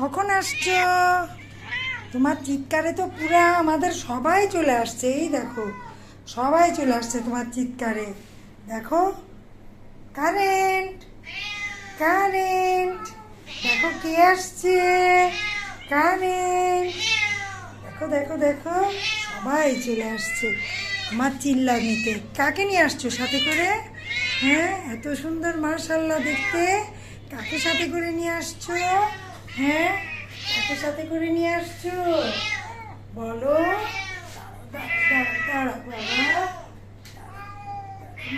কখন আসছো? তোমার চিৎকারে তো পুরা আমাদের সবাই চলে আসছে, এই দেখো। সবাই চলে আসছে তোমার চিৎকারে। দেখো, কারেন্ট কারেন্ট। দেখো কে আসছে, কারেন্ট। দেখো দেখো দেখো, সবাই চলে আসছে আমার চিল্লা নিতে কাকে নিয়ে আসছো, সাথে করে? হ্যাঁ এত সুন্দর মার্শাল্লাহ দেখতে। কাকে সাথে করে নিয়ে আসছো? হ্যাঁ কাকে সাথে করে নিয়ে আসছো? বলো।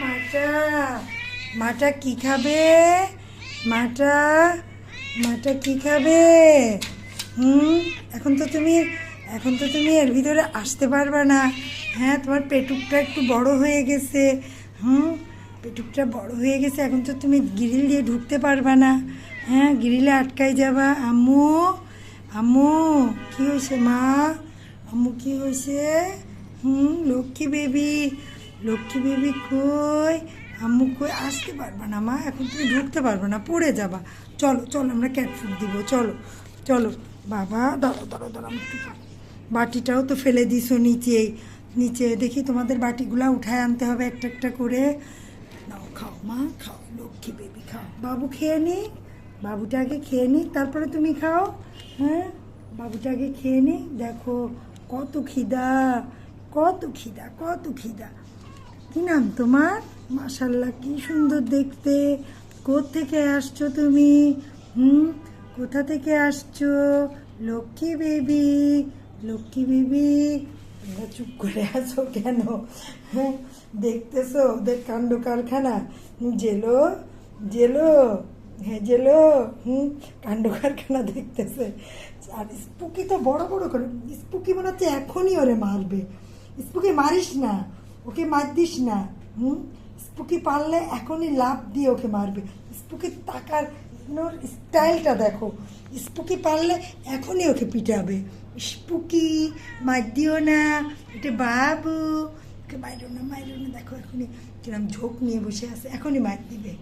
মাটা মাটা কি খাবে? মাটা মাটা কি খাবে? হুম, এখন তো তুমি, এখন তো তুমি এর ভিতরে আসতে পারবে না। হ্যাঁ তোমার পেটুকটা একটু বড় হয়ে গেছে। হুম, পেটুকটা বড় হয়ে গেছে, এখন তো তুমি গ্রিল দিয়ে ঢুকতে পারবে না। হ্যাঁ গ্রিলে আটকাই যাবা। আম্মু আম্মু, কি হয়েছে মা? আম্মু, কি হয়েছে হুম, লক্ষ্মী বেবি লক্ষ্মী বেবি কই? আম্মু কই? আসতে পারবে না মা, এখন তুমি ঢুকতে পারবে না, পড়ে যাবা। চলো চলো, আমরা ক্যাট ফুড দিব, চলো চলো। বাবা দাঁড়ো দাঁড়ো দাঁড়ো বাটিটাও তো ফেলে দিছো নিচেই, নিচে। দেখি তোমাদের বাটিগুলা উঠায় আনতে হবে একটা একটা করে। নাও, খাও মা, খাও, লক্ষ্মী বেবি, খাও। বাবু খেয়ে নি? বাবুটা আগে খেয়ে নি, তারপরে তুমি খাও। হ্যাঁ? বাবুটা আগে খেয়ে নি। দেখো, কত খিদা কত খিদা কত খিদা। কি নাম তোমার? মাশাল্লাহ কি সুন্দর দেখতে। থেকে আসছো তুমি? হুম? কোথা থেকে আসছো? লক্ষ্মী বেবি লক্ষ্মী বেবি। তোমরা চুপ করে আছো কেন? হ্যাঁ দেখতেছো? ওদের কাণ্ড কারখানা? জেলো? জেলো? হ্যাঁ জেলো, হুম, কাণ্ড কারখানা দেখতেছে। আর স্পুকি তো বড় বড় করে, স্পুকি মনে হচ্ছে এখনই ওরে মারবে। স্পুকি মারিস না, ওকে মার দিস না, হুম? স্পুকি পারলে এখনই লাভ দিয়ে ওকে মারবে। স্পুকি তাকার স্টাইলটা দেখো। স্পুকি পারলে এখনই ওকে পিটাবে। স্পুকি, মার দিও না, এটা বাবু। ওকে মাইরো না মাইরো না, দেখো এখনই। কিরম ঝোঁক নিয়ে বসে আছে, এখনই মার দিবে।